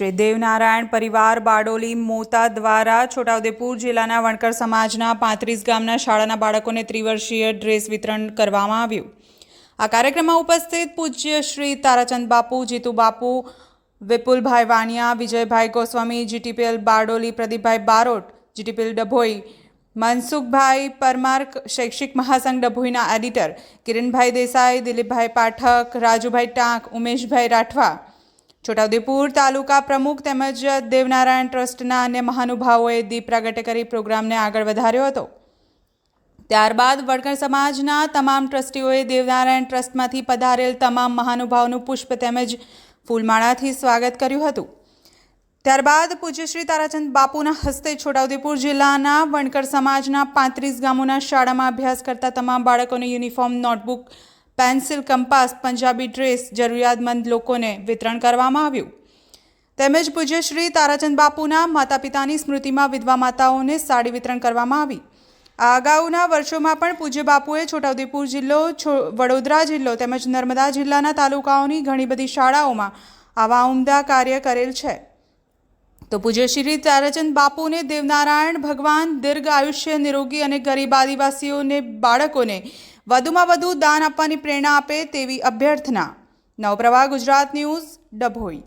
શ્રી દેવનારાયણ પરિવાર બારડોલી મોતા દ્વારા છોટાઉદેપુર જિલ્લાના વણકર સમાજના પાંત્રીસ ગામના શાળાના બાળકોને ત્રિવર્ષીય ડ્રેસ વિતરણ કરવામાં આવ્યું. આ કાર્યક્રમમાં ઉપસ્થિત પૂજ્ય શ્રી તારાચંદ બાપુ, જીતુ બાપુ, વિપુલભાઈ વાણિયા વિજયભાઈ ગોસ્વામી, જીટીપીએલ બારડોલી, પ્રદીપભાઈ બારોટ, જીટીપીએલ ડભોઈ, મનસુખભાઈ પરમાર શૈક્ષિક મહાસંઘ ડભોઈના એડિટર, કિરણભાઈ દેસાઈ, દિલીપભાઈ પાઠક, રાજુભાઈ ટાંક, ઉમેશભાઈ રાઠવા છોટાઉદેપુર તાલુકા પ્રમુખ તેમજ દેવનારાયણ ટ્રસ્ટના અન્ય મહાનુભાવોએ દીપ પ્રાગટ્ય કરી પ્રોગ્રામને આગળ વધાર્યો હતો. ત્યારબાદ વડકર સમાજના તમામ ટ્રસ્ટીઓએ દેવનારાયણ ટ્રસ્ટમાંથી પધારેલ તમામ મહાનુભાવોનું પુષ્પ તેમજ ફૂલમાળાથી સ્વાગત કર્યું હતું. ત્યારબાદ પૂજ્ય શ્રી તારાચંદ બાપુના હસ્તે છોટાઉદેપુર જિલ્લાના વણકર સમાજના પાંત્રીસ ગામોના શાળામાં અભ્યાસ કરતા તમામ બાળકોને uniform, notebook pencil, compass, Punjabi dress જરૂરિયાતમંદ લોકોને વિતરણ કરવામાં આવ્યું. તેમજ પૂજ્ય શ્રી તારાચંદ બાપુના માતા પિતાની સ્મૃતિમાં વિધવા માતાઓને સાડી વિતરણ કરવામાં આવી. આ અગાઉના વર્ષોમાં પણ પૂજ્ય બાપુએ છોટાઉદેપુર જિલ્લો વડોદરા જિલ્લો તેમજ નર્મદા જિલ્લાના તાલુકાઓની ઘણી બધી શાળાઓમાં આવા ઉમદા કાર્ય કરેલ છે. તો પૂજ્ય શ્રી તારાચંદ બાપુને દેવનારાયણ ભગવાન દીર્ઘ આયુષ્ય નિરોગી અને ગરીબ આદિવાસીઓને, બાળકોને વધુમાં વધુ દાન આપવાની પ્રેરણા આપે તેવી અભ્યર્થના. નવપ્રવાહ ગુજરાત ન્યૂઝ ડભોઈ.